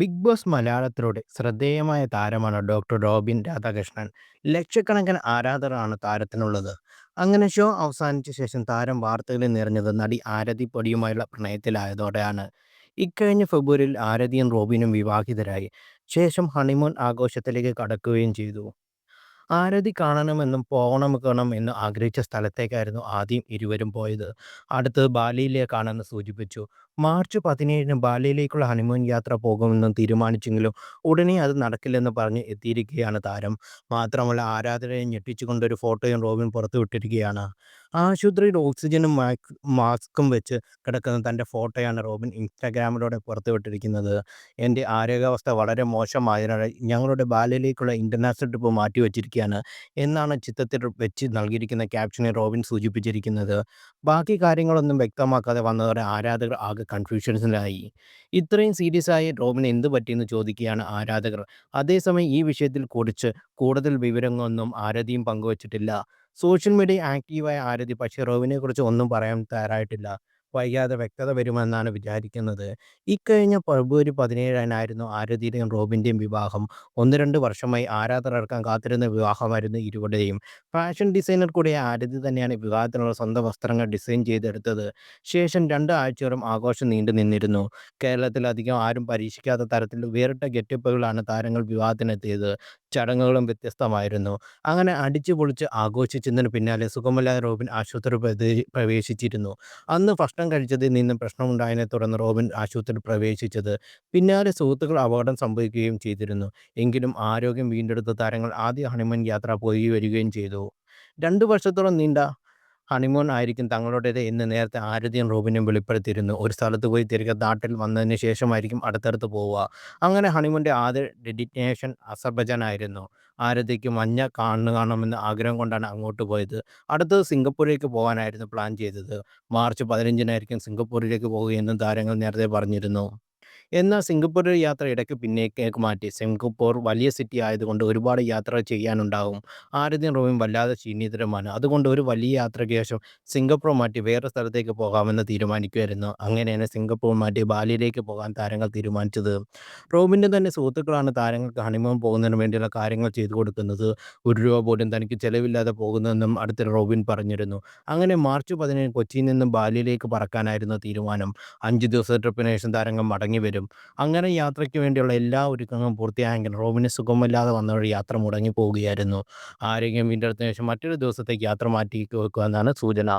Big boss മലയാളത്തിലൂടെ ശ്രദ്ധേയമായ താരമാണ് doctor Robin Radhakrishnan. ലക്ഷക്കണക്കിന് ആരാധകരാണ് താരത്തിനുള്ളത്. അങ്ങനെ ഷോ അവസാനിച്ച ശേഷം താരം വാർത്തകളിൽ നിറഞ്ഞത് നടി ആരതി പൊടിയുമായുള്ള പ്രണയത്തിലായതോടെയാണ്. ഇക്കഴിഞ്ഞ ഫെബ്രുവരിയിൽ ആരതിയും റോബിനും വിവാഹിതരായി. ശേഷം ഹണിമൂൺ ആഘോഷത്തിലേക്ക് കടക്കുകയും ചെയ്തു. ആരതി കാണണമെന്നും പോകണം എന്നും ആഗ്രഹിച്ച സ്ഥലത്തേക്കായിരുന്നു ആദ്യം ഇരുവരും പോയത്. അടുത്തത് ബാലിയിലേക്കാണെന്ന് സൂചിപ്പിച്ചു. മാർച്ച് പതിനേഴിന് ബാലിയിലേക്കുള്ള ഹണിമൂൺ യാത്ര പോകുമെന്ന് തീരുമാനിച്ചെങ്കിലും ഉടനെ അത് നടക്കില്ലെന്ന് പറഞ്ഞ് എത്തിയിരിക്കുകയാണ് താരം. മാത്രമല്ല ആരാധനയെ ഞെട്ടിച്ചുകൊണ്ട് ഒരു ഫോട്ടോയും റോബിൻ പുറത്തുവിട്ടിരിക്കുകയാണ്. ആശുപത്രിയിൽ ഓക്സിജനും മാസ്കും വെച്ച് കിടക്കുന്ന തന്റെ ഫോട്ടോയാണ് റോബിൻ ഇൻസ്റ്റാഗ്രാമിലൂടെ പുറത്തുവിട്ടിരിക്കുന്നത്. "എന്റെ ആരോഗ്യാവസ്ഥ വളരെ മോശമായതിനാൽ ഞങ്ങളുടെ ബാലയിലേക്കുള്ള ഇന്റർനാഷണൽ ട്രിപ്പ് മാറ്റിവെച്ചിരിക്കുകയാണ് എന്നാണ് ചിത്രത്തിൽ വെച്ച് നൽകിയിരിക്കുന്ന ക്യാപ്ഷനിൽ റോബിൻ സൂചിപ്പിച്ചിരിക്കുന്നത്. ബാക്കി കാര്യങ്ങളൊന്നും വ്യക്തമാക്കാതെ വന്നതോടെ ആരാധകർ ആകെ കൺഫ്യൂഷൻസിലായി ഇത്രയും സീരിയസ് ആയി റോബിന് എന്ത് പറ്റിയെന്ന് ചോദിക്കുകയാണ് ആരാധകർ. അതേസമയം ഈ വിഷയത്തിൽ കുറിച്ച് കൂടുതൽ വിവരങ്ങളൊന്നും ആരാധിയും പങ്കുവച്ചിട്ടില്ല. സോഷ്യൽ മീഡിയ ആക്റ്റീവായ ആരതി പക്ഷേ റോവിനെ റോബിനെക്കുറിച്ച് ഒന്നും പറയാൻ തയ്യാറായിട്ടില്ല. വൈകാതെ വ്യക്തത വരുമെന്നാണ് വിചാരിക്കുന്നത്. ഇക്കഴിഞ്ഞ ഫെബ്രുവരി പതിനേഴിനായിരുന്നു ആരതിയുടെയും റോബിന്റെയും വിവാഹം. ഒന്ന് രണ്ട് വർഷമായി ആരാധകരടക്കം കാത്തിരുന്ന വിവാഹമായിരുന്നു ഇരുവരുടെയും. ഫാഷൻ ഡിസൈനർ കൂടിയായ ആരതി തന്നെയാണ് വിവാഹത്തിനുള്ള സ്വന്തം വസ്ത്രങ്ങൾ ഡിസൈൻ ചെയ്തെടുത്തത്. ശേഷം രണ്ട് ആഴ്ചയോളം ആഘോഷം നീണ്ടുനിന്നിരുന്നു. കേരളത്തിൽ അധികം ആരും പരീക്ഷിക്കാത്ത തരത്തിൽ വേറിട്ട ഗെറ്റപ്പുകളാണ് താരങ്ങൾ വിവാഹത്തിനെത്തിയത്. ചടങ്ങുകളും വ്യത്യസ്തമായിരുന്നു. അങ്ങനെ അടിച്ചു പൊളിച്ച് ആഘോഷിച്ചതിന് പിന്നാലെ സുഖമില്ലാതെ റോബിൻ ആശുപത്രി പ്രവേശിച്ചിരുന്നു. അന്ന് ഭക്ഷണം കഴിച്ചതിൽ നിന്ന് പ്രശ്നമുണ്ടായതിനെ തുടർന്ന് റോബിൻ ആശുപത്രി പ്രവേശിച്ചത്. പിന്നാലെ സുഹൃത്തുക്കൾ അപകടം സംഭവിക്കുകയും ചെയ്തിരുന്നു. എങ്കിലും ആരോഗ്യം വീണ്ടെടുത്ത താരങ്ങൾ ആദ്യ ഹണിമൂൺ യാത്ര പോയി വരികയും ചെയ്തു. രണ്ടു വർഷത്തോളം നീണ്ട ഹണിമൂൺ ആയിരിക്കും തങ്ങളുടേത് എന്ന് നേരത്തെ ആരതിയും റോബിനും വെളിപ്പെടുത്തിയിരുന്നു. ഒരു സ്ഥലത്ത് പോയി തിരികെ നാട്ടിൽ വന്നതിന് ശേഷമായിരിക്കും അടുത്തടുത്ത് പോവുക. അങ്ങനെ ഹണിമൂന്റെ ആദ്യ ഡെഡിറ്റേഷൻ അസർബജാൻ ആയിരുന്നു. ആരതിക്ക് മഞ്ഞ കാണു കാണണമെന്ന് ആഗ്രഹം കൊണ്ടാണ് അങ്ങോട്ട് പോയത്. അടുത്തത് സിംഗപ്പൂരിലേക്ക് പോകാനായിരുന്നു പ്ലാൻ ചെയ്തത്. മാർച്ച് പതിനഞ്ചിനായിരിക്കും സിംഗപ്പൂരിലേക്ക് പോകുകയെന്നും താരങ്ങൾ നേരത്തെ പറഞ്ഞിരുന്നു. എന്നാൽ സിംഗപ്പൂർ യാത്ര ഇടയ്ക്ക് പിന്നേക്ക് മാറ്റി. സിംഗപ്പൂർ വലിയ സിറ്റി ആയതുകൊണ്ട് ഒരുപാട് യാത്ര ചെയ്യാനുണ്ടാകും. ആരുടെയും റൂമും വല്ലാതെ ക്ഷീണിതരമാണ് അതുകൊണ്ട് ഒരു വലിയ യാത്രയ്ക്ക് ശേഷം സിംഗപ്പൂർ മാറ്റി വേറെ സ്ഥലത്തേക്ക് പോകാമെന്ന് തീരുമാനിക്കുമായിരുന്നു അങ്ങനെയാണ് സിംഗപ്പൂർ മാറ്റി ബാലിയിലേക്ക് പോകാൻ താരങ്ങൾ തീരുമാനിച്ചത്. റോബിന്റെ തന്നെ സുഹൃത്തുക്കളാണ് താരങ്ങൾക്ക് ഹണിമൂൺ പോകുന്നതിന് വേണ്ടിയുള്ള കാര്യങ്ങൾ ചെയ്തു കൊടുക്കുന്നത്. ഒരു രൂപ പോലും തനിക്ക് ചെലവില്ലാതെ പോകുന്നതെന്നും അടുത്ത റോബിൻ പറഞ്ഞിരുന്നു. അങ്ങനെ മാർച്ച് പതിനേഴ് കൊച്ചിയിൽ നിന്നും ബാലിയിലേക്ക് പറക്കാനായിരുന്നു തീരുമാനം. അഞ്ച് ദിവസത്തെ ട്രിപ്പിന് ശേഷം താരങ്ങൾ മടങ്ങിവരും. അങ്ങനെ യാത്രയ്ക്ക് വേണ്ടിയുള്ള എല്ലാ ഒരുക്കങ്ങളും പൂർത്തിയായെങ്കിലും റോബിന് സുഖമില്ലാതെ വഴി യാത്ര മുടങ്ങി പോവുകയായിരുന്നു ആരെങ്കിലും വീണ്ടെടുത്തതിന് ശേഷം മറ്റൊരു ദിവസത്തേക്ക് യാത്ര മാറ്റി വെക്കുമെന്നാണ് സൂചന.